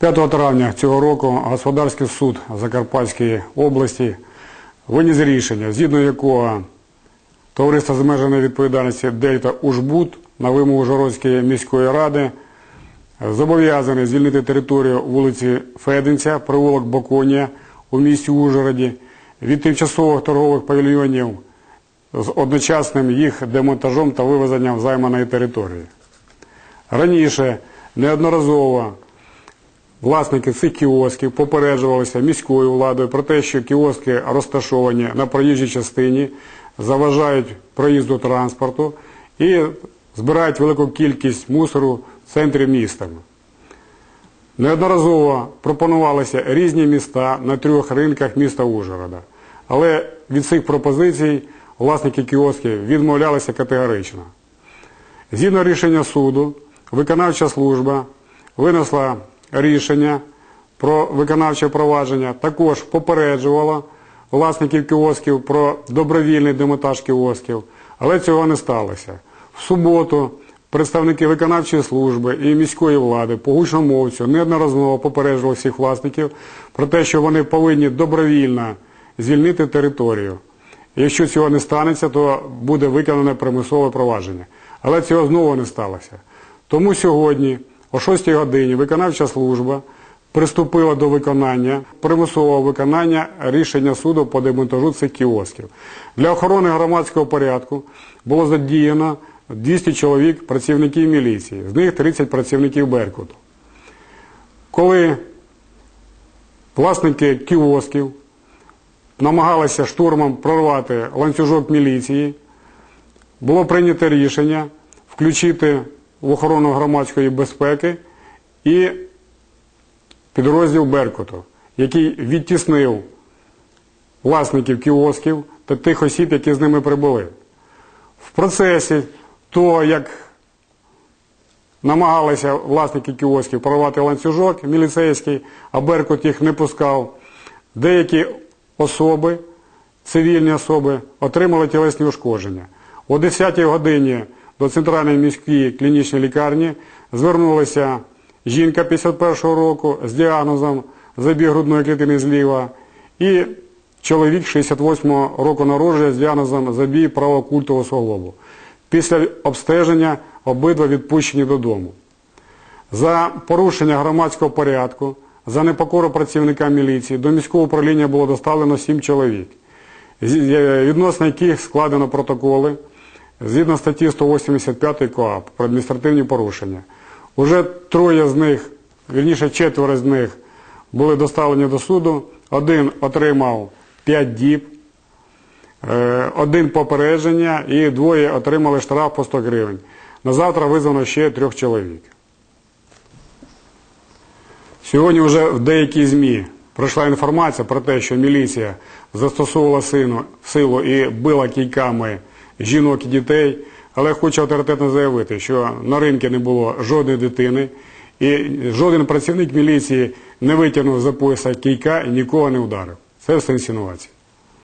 5 травня цього року Господарський суд Закарпатської області виніс рішення, згідно якого товариство з обмеженої відповідальності Дельта Ужбуд на вимогу Жородської міської ради зобов'язаний звільнити територію вулиці Феденця, провулок Баконія у місті Ужгороді від тимчасових торгових павільйонів з одночасним їх демонтажом та вивезенням займаної території. Раніше неодноразово власники цих кіосків попереджувалися міською владою про те, що кіоски розташовані на проїжджій частині, заважають проїзду транспорту і збирають велику кількість мусору в центрі міста. Неодноразово пропонувалися різні міста на трьох ринках міста Ужгорода. Але від цих пропозицій власники кіосків відмовлялися категорично. Згідно рішення суду, виконавча служба винесла рішення про виконавче провадження, також попереджувала власників кіосків про добровільний демонтаж кіосків, але цього не сталося. В суботу представники виконавчої служби і міської влади по гучномовцю неодноразово попереджували всіх власників про те, що вони повинні добровільно звільнити територію. Якщо цього не станеться, то буде виконане примусове провадження. Але цього знову не сталося. Тому сьогодні, о 6 годині, виконавча служба приступила до виконання, примусового виконання рішення суду по демонтажу цих кіосків. Для охорони громадського порядку було задіяно 200 чоловік працівників міліції, з них 30 працівників Беркуту. Коли власники кіосків намагалися штурмом прорвати ланцюжок міліції, було прийнято рішення включити в охорону громадської безпеки і підрозділ Беркуту, який відтіснив власників кіосків та тих осіб, які з ними прибули. В процесі того, як намагалися власники кіосків прорвати ланцюжок міліцейський, а Беркут їх не пускав, деякі особи, цивільні особи, отримали тілесні ушкодження. О 10 годині до центральної міської клінічної лікарні звернулася жінка 51-го року з діагнозом забіг грудної клітини зліва і чоловік 68-го року народження з діагнозом забій правокультового суглобу. Після обстеження обидва відпущені додому. За порушення громадського порядку, за непокору працівника міліції до міського управління було доставлено 7 чоловік, відносно яких складено протоколи згідно статті 185 КОАП про адміністративні порушення. Уже троє з них, вірніше четверо з них, були доставлені до суду. Один отримав 5 діб, один попередження і двоє отримали штраф по 100 гривень. На завтра визвано ще трьох чоловік. Сьогодні вже в деякій ЗМІ пройшла інформація про те, що міліція застосовувала силу і била кійками жінок і дітей. Але хочу авторитетно заявити, що на ринку не було жодної дитини, і жоден працівник міліції не витягнув за пояса кійка і нікого не вдарив. Це все інсинуація.